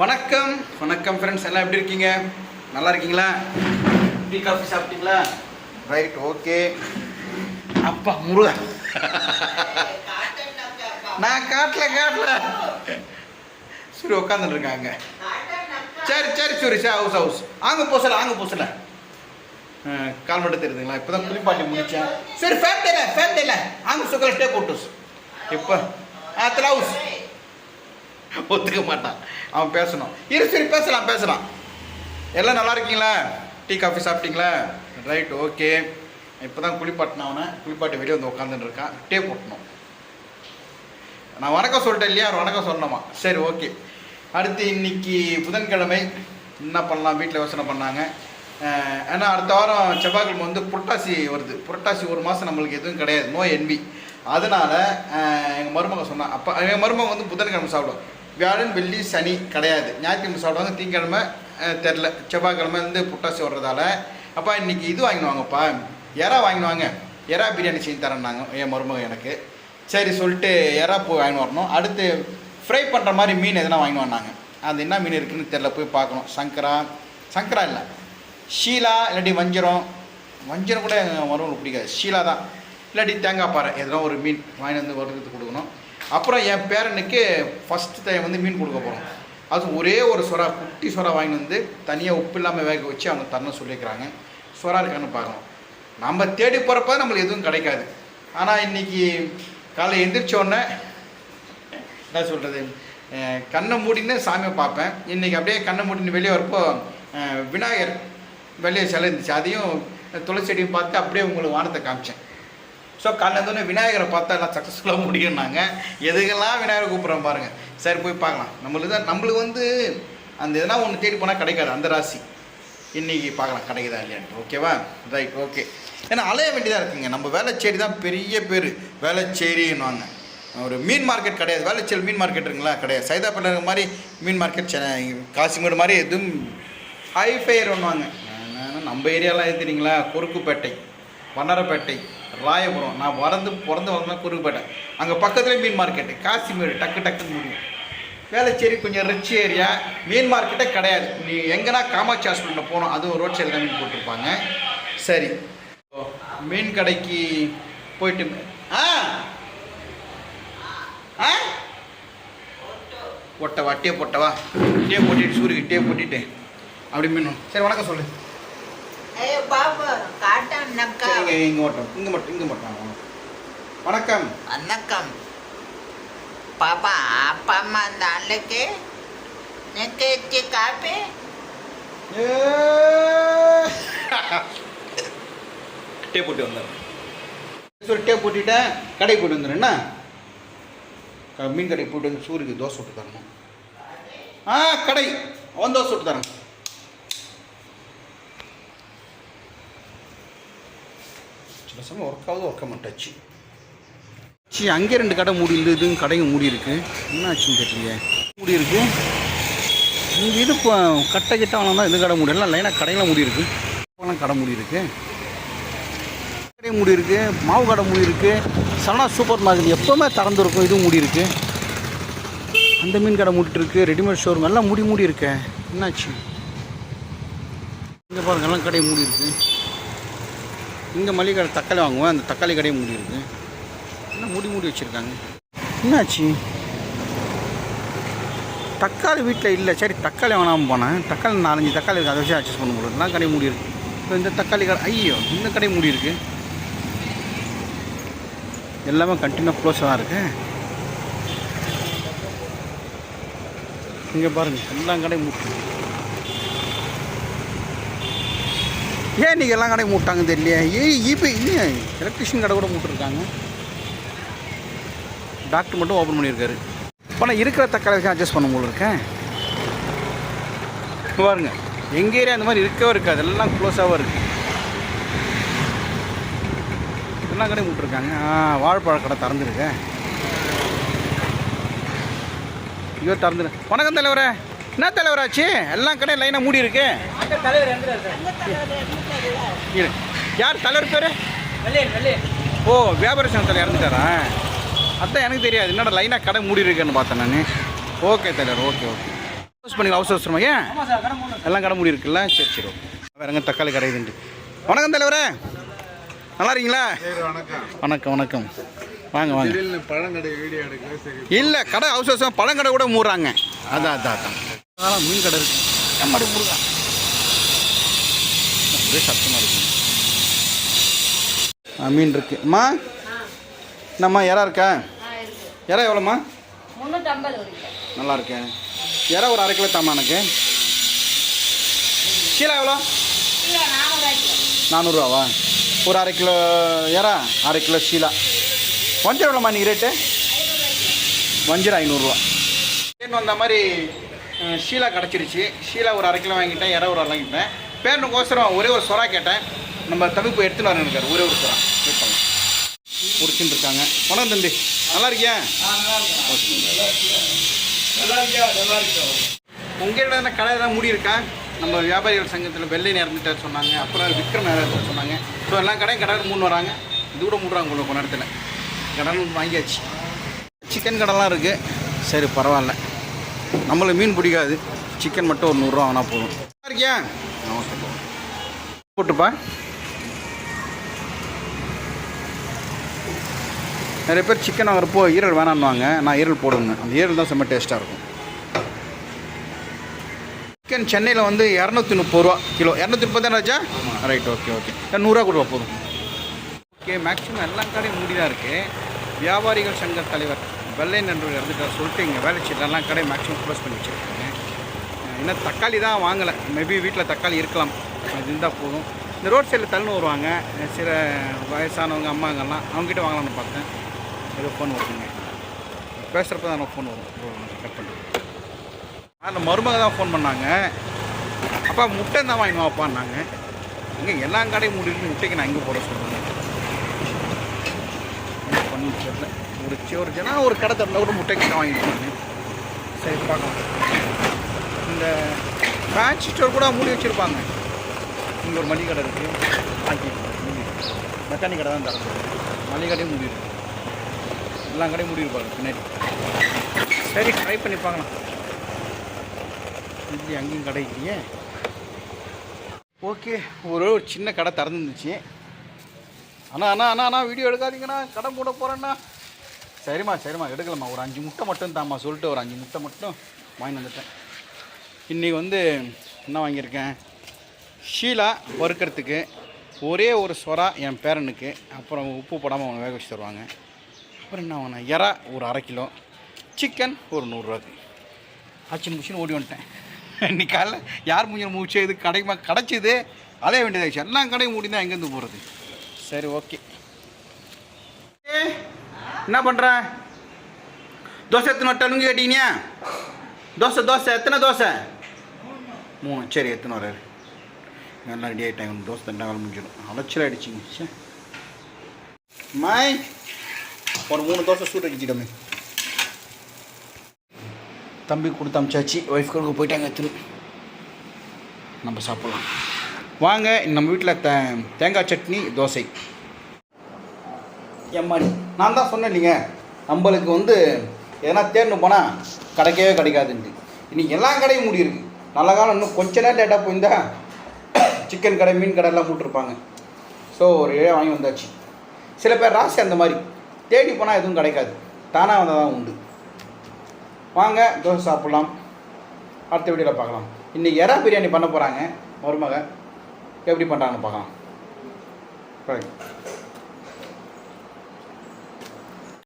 வணக்கம். வணக்கம் ஃப்ரெண்ட்ஸ் எல்லாம் எப்படி இருக்கீங்க? நல்லா இருக்கீங்களா? டீ காஃபி சாப்பிட்டீங்களா? ரைட் ஓகே அப்பா முருகா. நான் காட்டல காட்டல. சரி உட்காந்துட்டு இருக்காங்க. சரி சரி சரி சார் ஹவுஸ் ஹவுஸ் ஆங்க பூசல ஆங்க பூசல கால் மட்டும் தெரியுதுங்களா? இப்போ தான் குளிப்பாட்டி முடிச்சேன். சரி ஃபேன் தெரியல ஃபேன் தெரியல ஆங்க சுக்கல ஸ்டே போட்டுஸ் இப்போ ஆ ஹவுஸ் ஒத்துக்க மாட்டான். அவன் பேசணும். இரு சரி பேசலாம் பேசலாம். எல்லாம் நல்லா இருக்கீங்களா? டீ காஃபி சாப்பிட்டீங்களா? ரைட் ஓகே இப்போ தான் குளிப்பாட்டின அவனை. குளிப்பாட்டி வெளியே வந்து உட்காந்துட்டு இருக்கான். டே போட்டணும் நான் வணக்கம் சொல்லிட்டேன் இல்லையா? அவர் வணக்கம் சொல்லணுமா? சரி ஓகே அடுத்து இன்னைக்கு புதன்கிழமை. என்ன பண்ணலாம்? வீட்டில் யோசனை பண்ணாங்க. ஏன்னா அடுத்த வாரம் செவ்வாய்க்கிழமை வந்து புரட்டாசி வருது. புரட்டாசி ஒரு மாதம் நம்மளுக்கு எதுவும் கிடையாது. நோ என்வி அதனால் எங்கள் மருமக சொன்னான் அப்போ எங்கள் மருமக வந்து புதன்கிழமை சாப்பிடுவோம் வியாழன் வெள்ளி சனி கிடையாது. ஞாயிற்றுக்கிழமை சாப்பிடுவாங்க திங்கக்கிழமை தெரில செவ்வாய்க்கிழமை வந்து புட்டாசி வர்றதால. அப்பா இன்னைக்கு இது வாங்கினுவாங்கப்பா. எறா வாங்கினு வாங்க எறா பிரியாணி செஞ்சு தரேன்னாங்க என் மருமக எனக்கு. சரி சொல்லிட்டு எறா போய் வாங்கின்னு வரணும். அடுத்து ஃப்ரை பண்ணுற மாதிரி மீன் எதனா வாங்கின்னு வந்தாங்க அது என்ன மீன் இருக்குதுன்னு தெரில போய் பார்க்கணும். சங்கரா சங்கரா இல்லை. ஷீலா இல்லாட்டி வஞ்சரம். வஞ்சிரம் கூட எங்கள் மருமகளுக்கு பிடிக்காது. ஷீலா தான். இல்லாட்டி தேங்காய் பாறை எதனா ஒரு மீன் வாங்கி வந்து வறுத்து கொடுக்கணும். அப்புறம் என் பேரனுக்கு ஃபஸ்ட்டு டைம் வந்து மீன் கொடுக்க போகிறோம் அது ஒரே ஒரு சொரா குட்டி சொரா வாங்கி வந்து தனியாக உப்பு இல்லாமல் வேக வச்சு அவங்க தரணும் சொல்லியிருக்கிறாங்க. சொரா இருக்கான்னு பார்க்கணும் நம்ம தேடி போகிறப்ப நம்மளுக்கு எதுவும் கிடைக்காது. ஆனால் இன்னைக்கு காலை எந்திரிச்சோடனே என்ன சொல்கிறது கண்ணை மூடின்னு சாமியை பார்ப்பேன். இன்றைக்கி அப்படியே கண்ணை மூடின்னு வெளியே வரப்போ விநாயகர் வெளியே சிலை இருந்துச்சு. அதையும் துளசி செடியும் பார்த்து அப்படியே உங்களுக்கு வானத்தை காமிச்சேன். ஸோ காலையில் விநாயகரை பார்த்தா எல்லாம் சக்ஸஸ்ஃபுல்லாக முடியும்னாங்க. எதுக்கெல்லாம் விநாயகரை கூப்பிட்றோம் பாருங்கள் சரி போய் பார்க்கலாம். நம்மளுக்கு தான் நம்மளுக்கு வந்து அந்த எதனா ஒன்று தேடி போனால் கிடைக்காது. அந்த ராசி. இன்றைக்கி பார்க்கலாம். கிடைக்குதா இல்லையான்ட்டு ஓகேவா? ரைட் ஓகே ஏன்னா அலைய வேண்டியதாக இருக்குங்க. நம்ம வேளச்சேரி தான் பெரிய பேர். வேளச்சேரின்னுவாங்க. ஒரு மீன் மார்க்கெட் கிடையாது. வேளச்சேரி மீன் மார்க்கெட் இருக்குங்களா? கிடையாது. சைதாப்பேட்டை மாதிரி மீன் மார்க்கெட் சென்னை காசிமேடு மாதிரி எதுவும் ஹைஃபையர் ஒன்றுவாங்க நம்ம ஏரியாலாம் எதுறீங்களா குறுக்குப்பேட்டை வண்ணரப்பேட்டை. ராயபுரம். நான் வரந்து பிறந்து வந்தா குறுக்குப்பேட்டை. அங்கே பக்கத்துலேயே மீன் மார்க்கெட்டு. காசிமேடு டக்கு டக்குன்னு முடியும். வேலைச்சேரி கொஞ்சம் ரிச் ஏரியா மீன் மார்க்கெட்டே கிடையாது. நீ எங்கன்னா காமாட்சி ஹாஸ்பிட்டலில் போகணும் அதுவும் ரோட் சைடில் மீன் போட்டிருப்பாங்க. சரி. மீன் கடைக்கு போயிட்டு ஆ? ஆ? ஒட்டவா டே போட்டவா? டே போட்டிட்டு சூரியக்கு டே போட்டிட்டு. அப்படி மீன் சரி வணக்கம் சொல்லு. பாபு காட்டன் நக்கா சரி இங்கே மட்டும் இங்கே மட்டும் இங்கே மட்டும். வணக்கம். வணக்கம். பாப்பா அப்பா அம்மா அந்த எனக்கு இச்சி காப்பி? டே போட்டு வந்தார் சரி டே போட்டுட்டேன். கடை போட்டு வந்துடுறேன். என்ன? க- மீன் கடை போட்டு வந்து சூரியக்கு தோசை விட்டு தரணும். ஆ கடை. அவன் தோசை விட்டு தரேன். சில சமயம் ஒர்க் ஆகுது ஒர்க் மாட்டாச்சு சி அங்கே ரெண்டு கடை மூடி இல்லை இதுவும் கடையும் மூடி இருக்கு. என்ன ஆச்சுன்னு மூடி இருக்கு. இங்கே இது இப்போ கட்டை கிட்ட தான் இது கடை மூடி எல்லாம் லைனாக கடையெல்லாம் மூடி இருக்கு. இப்போலாம் கடை மூடி இருக்கு. கடை மூடி இருக்கு. மாவு கடை மூடி இருக்கு. சனா சூப்பர் மார்க்கெட் எப்போவுமே திறந்துருக்கும் இதுவும் மூடி இருக்கு. அந்த மீன் கடை மூடிட்டு இருக்கு. ரெடிமேட் ஷோரூம் எல்லாம் மூடி மூடி இருக்கே. என்னாச்சு? இங்கே பாருங்கள் எல்லாம் கடை மூடி இருக்குது இங்கே மளிகை கடை தக்காளி வாங்குவேன் அந்த தக்காளி கடையை மூடி இருக்குது என்ன மூடி மூடி வச்சுருக்காங்க? என்னாச்சு? தக்காளி வீட்டில் இல்லை. சரி தக்காளி வாங்காமல் போனேன். தக்காளி நாலஞ்சு தக்காளி இருக்குது அதை வச்சு அட்ஜஸ்ட் பண்ண முடியல நான் கடை மூடி இருக்கு. இப்போ இந்த தக்காளி கடை ஐயோ இந்த கடை மூடி இருக்கு. எல்லாமே கண்டினியூ க்ளோஸாக தான் இருக்குது இங்கே பாருங்கள் எல்லா கடையும் மூட்டு ஏன் நீங்கள் எல்லா கடையும் மூட்டாங்க தெரியலையே? ஏய் இப்போ இல்லையே. எலக்ட்ரிஷியன் கடை கூட மூட்டிருக்காங்க. டாக்டர் மட்டும் ஓப்பன் பண்ணியிருக்காரு. இப்போ நான் இருக்கிற தக்காளி அட்ஜஸ்ட் பண்ண போல இருக்கேன் பாருங்க. எங்கள் ஏரியா அந்த மாதிரி இருக்கவே இருக்காது. எல்லாம் க்ளோஸாகவும் இருக்குது எல்லா கடையும் விட்டுருக்காங்க ஆ வாழைப்பழ கடை திறந்துருக்கேன் ஐயோ திறந்துரு. வணக்கம் தலைவரே. என்ன தலைவராச்சு? எல்லாம் கடையும் லைனாக மூடி இருக்கு. இரு. யார் தலைவர் பேர்? ஓ வியாபார சங்கத்தில் இறந்துட்டாரா? அதான் எனக்கு தெரியாது. என்னடா லைனாக கடை மூடி இருக்குன்னு பார்த்தேன் நான். ஓகே தலைவர். ஓகே ஓகே க்ளோஸ் பண்ணிக்கலாம் அவசர அவசரமா ஏன்? எல்லாம் கடை மூடி இருக்குல்ல? சரி சரி ஓகே வேற எங்க தக்காளி கடை இதுண்டு வணக்கம் தலைவரே. நல்லா இருக்கீங்களா? வணக்கம். வணக்கம் வணக்கம். வாங்க வாங்க. பழங்கடை வீடியோ எடுக்க சரி. இல்லை கடை அவசர அவசரம் பழங்கடை கூட மூடுறாங்க. அதான் அதான் அதான். அதெல்லாம் மீன் கடை இருக்கு. எம்மாடி மூடுதா ஒரே சத்தமாக இருக்கு. ஆ மீன் இருக்கு. அம்மா? என்னம்மா இறா இருக்கா? இறா எவ்வளோம்மா? நல்லா இருக்கேன் இறா ஒரு அரை கிலோ தாம்மா எனக்கு. கீழே எவ்வளோ? நானூறுரூவாவா ஒரு அரை கிலோ இறா அரை கிலோ ஷீலா வஞ்சரம் எவ்வளோம்மா நீ ரேட்டு? வஞ்சரம் ஐநூறுரூவா வந்த மாதிரி ஷீலா கிடச்சிருச்சு. ஷீலா ஒரு அரை கிலோ வாங்கிட்டேன் இறா ஒரு வாங்கிட்டேன். பேரனுக்கோசரம் ஒரே ஒரு சொரா கேட்டேன். நம்ம தவிப்பு எடுத்துன்னு வரேன் இருக்காரு ஒரே ஒரு சொரா வெயிட் பிடிச்சின்னு இருக்காங்க. வணக்கம் தம்பி. நல்லா இருக்கியா? உங்கள்கிட்ட என்ன கடை தான் மூடி இருக்கா? நம்ம வியாபாரிகள் சங்கத்தில் வெள்ளை இறந்துட்டு சொன்னாங்க அப்புறம் விக்ரம் இறந்துட்டு சொன்னாங்க. ஸோ எல்லா கடையும் கடன் மூணு வராங்க. இது கூட மூடுறாங்க உங்களுக்கு கொஞ்ச நேரத்தில். கடன் வாங்கியாச்சு. சிக்கன் கடைலாம் இருக்குது சரி பரவாயில்ல. நம்மளுக்கு மீன் பிடிக்காது. சிக்கன் மட்டும் ஒரு நூறுரூவா வாங்கினா போதும். இருக்கியா போட்டுப்பா. நிறைய பேர் சிக்கன் வாங்குறப்போ ஈரல் வேணான்னுவாங்க. நான் ஈரல் போடுங்க அந்த ஈரல் தான் செம்ம டேஸ்ட்டாக இருக்கும். சிக்கன் சென்னையில் வந்து இரநூத்தி முப்பது ரூபா கிலோ. இரநூத்தி முப்பது ராஜா? ரைட் ஓகே ஓகே நூறுரூவா கொடுவா போதும். ஓகே மேக்ஸிமம் எல்லா கடையும் மூடி தான் இருக்குது வியாபாரிகள் சங்க தலைவர். வெள்ளை நண்பர்கள் இறந்துட்டார் சொல்லிட்டு இங்கே வேலை செய்யல கடை மேக்ஸிமம் க்ளோஸ் பண்ணி வச்சுருக்காங்க. இன்னும் தக்காளி தான் வாங்கலை. மேபி வீட்டில் தக்காளி இருக்கலாம். அது இருந்தால் போதும். இந்த ரோட் சைடில் தள்ளுன்னு வருவாங்க. சில வயசானவங்க அம்மாங்கெல்லாம் அவங்ககிட்ட வாங்கலாம்னு பார்த்தேன். ஏதோ ஃபோன் வருதுங்க. பேசுகிறப்ப தான் எனக்கு ஃபோன் வரும். கட் பண்ணுறேன் அந்த மருமக தான் ஃபோன் பண்ணாங்க. அப்பா முட்டை தான் வாங்கினோம் அப்பான்னாங்க இங்கே எல்லா கடையும் மூடிட்டு முட்டைக்கு நான் எங்கே போட சொல்கிறேன் என்ன பண்ணு தெரியல. ஒரு ஒரு ஜனா ஒரு கடை திறந்தால் கூட முட்டை கிட்ட வாங்கிட்டு சரி பார்க்கலாம். இந்த ஃபேன்சி ஸ்டோர் கூட மூடி வச்சுருப்பாங்க. இங்கே ஒரு மளிகை கடை இருக்குது ஆக்கி மெக்கானிக் கடை தான் திறந்து. மளிகை கடையும் மூடி இருக்கு. எல்லா கடையும் மூடி இருப்பாங்க பின்னாடி. சரி ட்ரை பண்ணி பார்க்கலாம். இப்படி அங்கேயும் கடை இல்லையே. ஓகே ஒரு ஒரு சின்ன கடை திறந்துருந்துச்சு. அண்ணா அண்ணா அண்ணா அண்ணா வீடியோ எடுக்காதீங்கண்ணா. கடை மூட போகிறேண்ணா சரிம்மா சரிம்மா எடுக்கலம்மா. ஒரு அஞ்சு முட்டை மட்டும் தாம்மா சொல்லிட்டு ஒரு அஞ்சு முட்டை மட்டும் வாங்கி வந்துட்டேன். இன்றைக்கி வந்து என்ன வாங்கியிருக்கேன்? ஷீலா வறுக்கிறதுக்கு ஒரே ஒரு சொரா என் பேரனுக்கு அப்புறம் உப்பு போடாமல் அவங்க வேக வச்சு தருவாங்க அப்புறம் என்ன வாங்கினேன்? எறா ஒரு அரை கிலோ சிக்கன் ஒரு நூறுரூவாக்கு ஆச்சு முடிச்சுன்னு ஓடி வந்துட்டேன். இன்னைக்கு காலைல யார் முடிஞ்ச முடிச்சு இது கிடைக்குமா கிடச்சிது. அலைய வேண்டியதாச்சு எல்லாம் கடையும் மூடி தான் எங்கேருந்து போகிறது சரி ஓகே. என்ன பண்ணுற தோசை எத்தனை டனுங்க கேட்டீங்க தோசை தோசை எத்தனை தோசை? மூணு. சரி எத்தனை வராரு எல்லாம் ரெடி ஆகிட்டாங்க தோசை தண்டா வேலை முடிஞ்சிடும். அலைச்சல் ஆகிடுச்சிங்க சே மாய் ஒரு மூணு தோசை சூட் அடிச்சிட்டோமே தம்பி கொடுத்து அமிச்சாச்சு. ஒய்ஃப் கொடுக்க போயிட்டாங்க எத்தனை? நம்ம சாப்பிட்லாம். வாங்க நம்ம வீட்டில் த தேங்காய் சட்னி தோசை. எம்மாடி நான் தான் சொன்னேன் இல்லைங்க. நம்மளுக்கு வந்து எதனா தேர்ந்து போனால் கிடைக்கவே கிடைக்காதுன்ட்டு. இன்னைக்கு எல்லா கடையும் மூடி இருக்கு. நல்ல காலம் இன்னும் கொஞ்ச நேரம் லேட்டாக போயிருந்தா சிக்கன் கடை மீன் கடை எல்லாம் போட்டிருப்பாங்க. ஸோ ஒரு ஏழை வாங்கி வந்தாச்சு. சில பேர் ராசி அந்த மாதிரி. தேடி போனால் எதுவும் கிடைக்காது. தானாக வந்தால் தான் உண்டு. வாங்க தோசை சாப்பிட்லாம். அடுத்த வீடியோவில் பார்க்கலாம். இன்றைக்கி எறா பிரியாணி பண்ண போகிறாங்க மருமக எப்படி பண்ணுறாங்கன்னு பார்க்கலாம். ரைட்